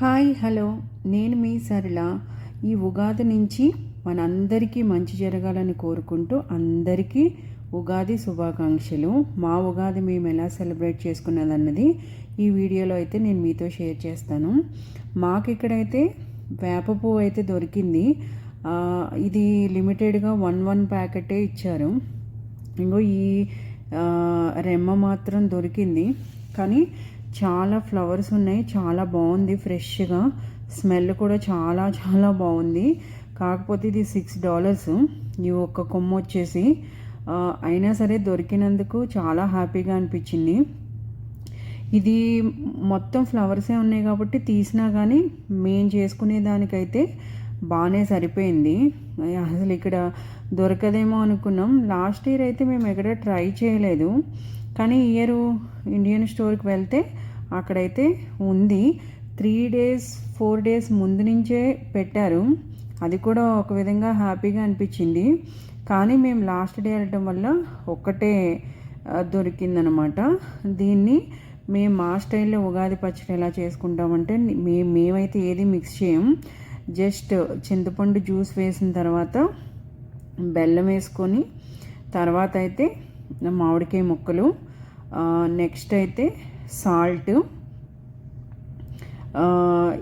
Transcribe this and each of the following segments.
Hi hello. నేను మీ సరళ. ఈ ఉగాది నుంచి మనందరికీ మంచి జరగాలని కోరుకుంటూ అందరికీ ఉగాది శుభాకాంక్షలు. మా ఉగాది మేము ఎలా సెలబ్రేట్ చేసుకున్నదన్నది ఈ వీడియోలో అయితే నేను మీతో షేర్ చేస్తాను. మాకు ఇక్కడైతే వేప పువ్వు అయితే దొరికింది. ఇది లిమిటెడ్గా వన్ వన్ ప్యాకెటే ఇచ్చారు. ఇంకో ఈ రెమ్మ మాత్రం దొరికింది. కానీ చాలా ఫ్లవర్స్ ఉన్నాయి చాలా బాగుంది ఫ్రెష్గా. స్మెల్ కూడా చాలా చాలా బాగుంది. కాకపోతే ఇది సిక్స్ డాలర్స్. ఈ ఒక్క కొమ్మ వచ్చేసి అయినా సరే దొరికినందుకు చాలా హ్యాపీగా అనిపించింది. ఇది మొత్తం ఫ్లవర్సే ఉన్నాయి కాబట్టి తీసినా కానీ మేము చేసుకునే దానికైతే బాగానే సరిపోయింది. అసలు ఇక్కడ దొరకదేమో అనుకున్నాం. లాస్ట్ ఇయర్ అయితే మేము ఎక్కడ ట్రై చేయలేదు. కానీ ఇయర్ ఇండియన్ స్టోర్కి వెళ్తే అక్కడైతే ఉంది. త్రీ డేస్ ఫోర్ డేస్ ముందు నుంచే పెట్టారు. అది కూడా ఒక విధంగా హ్యాపీగా అనిపించింది. కానీ మేము లాస్ట్ డే వెళ్ళటం వల్ల ఒక్కటే దొరికిందనమాట. దీన్ని మేము మా స్టైల్లో ఉగాది పచ్చడి ఎలా చేసుకుంటామంటే మే మేమైతే ఏది మిక్స్ చేయం. జస్ట్ చింతపండు జ్యూస్ వేసిన తర్వాత బెల్లం వేసుకొని తర్వాత అయితే మామిడికాయ ముక్కలు నెక్స్ట్ అయితే సాల్ట్.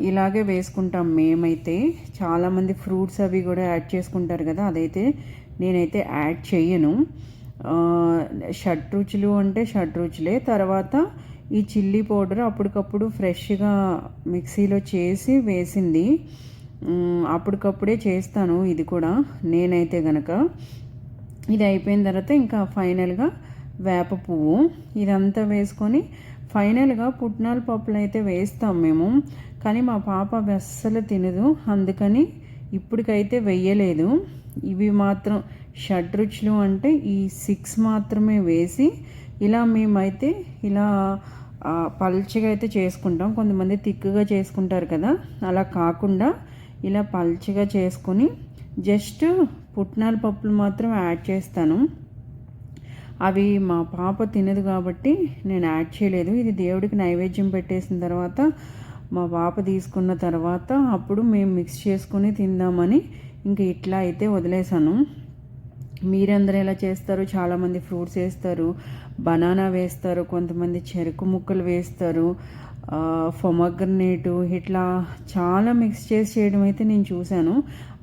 ఇలాగే వేసుకుంటాం మేమైతే. చాలామంది ఫ్రూట్స్ అవి కూడా యాడ్ చేసుకుంటారు కదా అదైతే నేనైతే యాడ్ చేయను. షడ్రుచులు రుచులు అంటే షడ్రుచులే తర్వాత ఈ చిల్లీ పౌడర్ అప్పటికప్పుడు ఫ్రెష్గా మిక్సీలో చేసి వేసింది. అప్పటికప్పుడే చేస్తాను ఇది కూడా నేనైతే గనక. ఇది అయిపోయిన తర్వాత ఇంకా ఫైనల్గా వేప పువ్వు. ఇదంతా వేసుకొని ఫైనల్గా పుట్నాల పప్పులు అయితే వేస్తాం మేము. కానీ మా పాప అవి అస్సలు తినదు. అందుకని ఇప్పటికైతే వెయ్యలేదు ఇవి మాత్రం షడ్ రుచులు అంటే ఈ సిక్స్ మాత్రమే వేసి ఇలా మేమైతే ఇలా పల్చగా అయితే చేసుకుంటాం. కొంతమంది తిక్కుగా చేసుకుంటారు కదా. అలా కాకుండా ఇలా పల్చగా చేసుకొని జస్ట్ పుట్నాల పప్పులు మాత్రం యాడ్ చేస్తాను. అవి మా పాప తినదు కాబట్టి నేను యాడ్ చేయలేదు. ఇది దేవుడికి నైవేద్యం పెట్టేసిన తర్వాత మా పాప తీసుకున్న తర్వాత అప్పుడు మేము మిక్స్ చేసుకుని తిందామని ఇంక ఇట్లా అయితే వదిలేసాను మీరందరూ ఎలా చేస్తారు? చాలామంది ఫ్రూట్స్ వేస్తారు బనానా వేస్తారు కొంతమంది చెరుకు ముక్కలు వేస్తారు ఫొమగ్రనేటు ఇట్లా చాలా మిక్స్ చేసి చేయడం అయితే నేను చూశాను.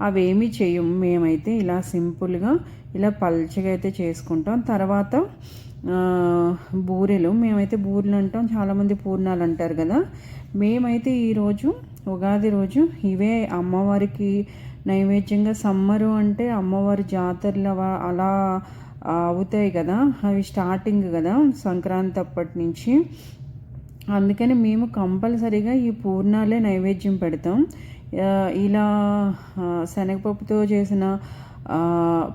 అవేమీ చేయం మేమైతే ఇలా సింపుల్గా ఇలా పల్చగా అయితే చేసుకుంటాం. తర్వాత బూరెలు. మేమైతే బూరెలు అంటాం. చాలామంది పూర్ణాలు అంటారు కదా. మేమైతే ఈరోజు ఉగాది రోజు ఇవే అమ్మవారికి నైవేద్యంగా సమ్మరు అంటే అమ్మవారి జాతరలు అలా అవుతాయి కదా. అవి స్టార్టింగ్ కదా సంక్రాంతి అప్పటి నుంచి. అందుకని మేము కంపల్సరీగా ఈ పూర్ణాలే నైవేద్యం పెడతాం. ఇలా శనగపప్పుతో చేసిన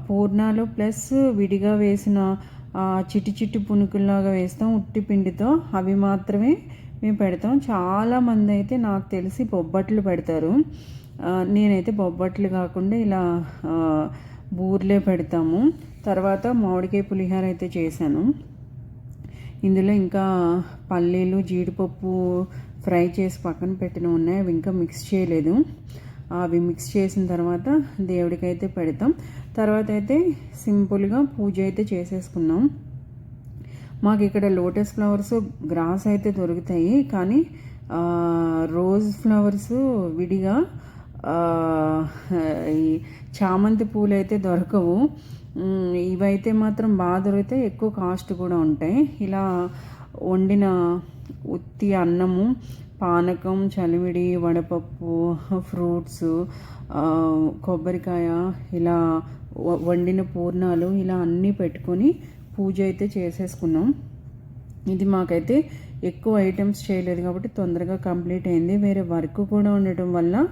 పూర్ణాలు ప్లస్ విడిగా వేసిన చిటి చిట్టి చిట్టి పునుకుల్లాగా వేస్తాం ఉట్టి పిండితో అవి మాత్రమే మేము పెడతాం. చాలామంది అయితే నాకు తెలిసి బొబ్బట్లు పెడతారు. నేనైతే బొబ్బట్లు కాకుండా ఇలా బూర్లే పెడతాము. తర్వాత మామిడికాయ పులిహోర అయితే చేశాను. ఇందులో ఇంకా పల్లీలు జీడిపప్పు ఫ్రై చేసి పక్కన పెట్టిన ఉన్నాయి. అవి ఇంకా మిక్స్ చేయలేదు. అవి మిక్స్ చేసిన తర్వాత దేవుడికైతే పెడతాం. తర్వాత అయితే సింపుల్గా పూజ అయితే చేసేసుకున్నాం మాకు ఇక్కడ లోటస్ ఫ్లవర్స్ గ్రాస్ అయితే దొరుకుతాయి. కానీ రోజ్ ఫ్లవర్స్ విడిగా ఈ చామంతి పూలు అయితే దొరకవు. ఇవైతే మాత్రం బాగా దొరికితే ఎక్కువ కాస్ట్ కూడా ఉంటాయి. ఇలా వండిన ఉత్తి అన్నము పానకం చలివిడి వడపప్పు ఫ్రూట్స్ కొబ్బరికాయ ఇలా వ- వండిన పూర్ణాలు ఇలా అన్నీ పెట్టుకొని పూజ అయితే చేసేసుకున్నాం. ఇది మాకైతే ఎక్కువ ఐటమ్స్ చేయలేదు కాబట్టి తొందరగా కంప్లీట్ అయింది. వేరే వర్క్ కూడా ఉండటం వల్ల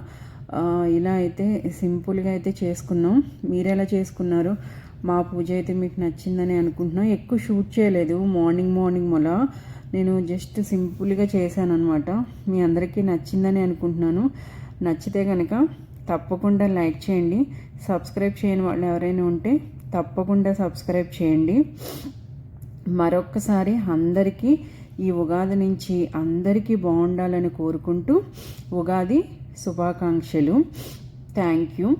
ఇలా అయితే సింపుల్గా అయితే చేసుకున్నాం. మీరు ఎలా చేసుకున్నారు? మా పూజ అయితే మీకు నచ్చిందని అనుకుంటున్నాం. ఎక్కువ షూట్ చేయలేదు. మార్నింగ్ మార్నింగ్ మొల. నేను జస్ట్ సింపుల్గా చేశాను అనమాట మీ అందరికీ నచ్చిందని అనుకుంటున్నాను. నచ్చితే కనుక తప్పకుండా లైక్ చేయండి. సబ్స్క్రైబ్ చేయని వాళ్ళు ఎవరైనా ఉంటే తప్పకుండా సబ్స్క్రైబ్ చేయండి. మరొక్కసారి అందరికీ ఈ ఉగాది నుంచి అందరికీ బాగుండాలని కోరుకుంటూ ఉగాది శుభాకాంక్షలు. Thank you.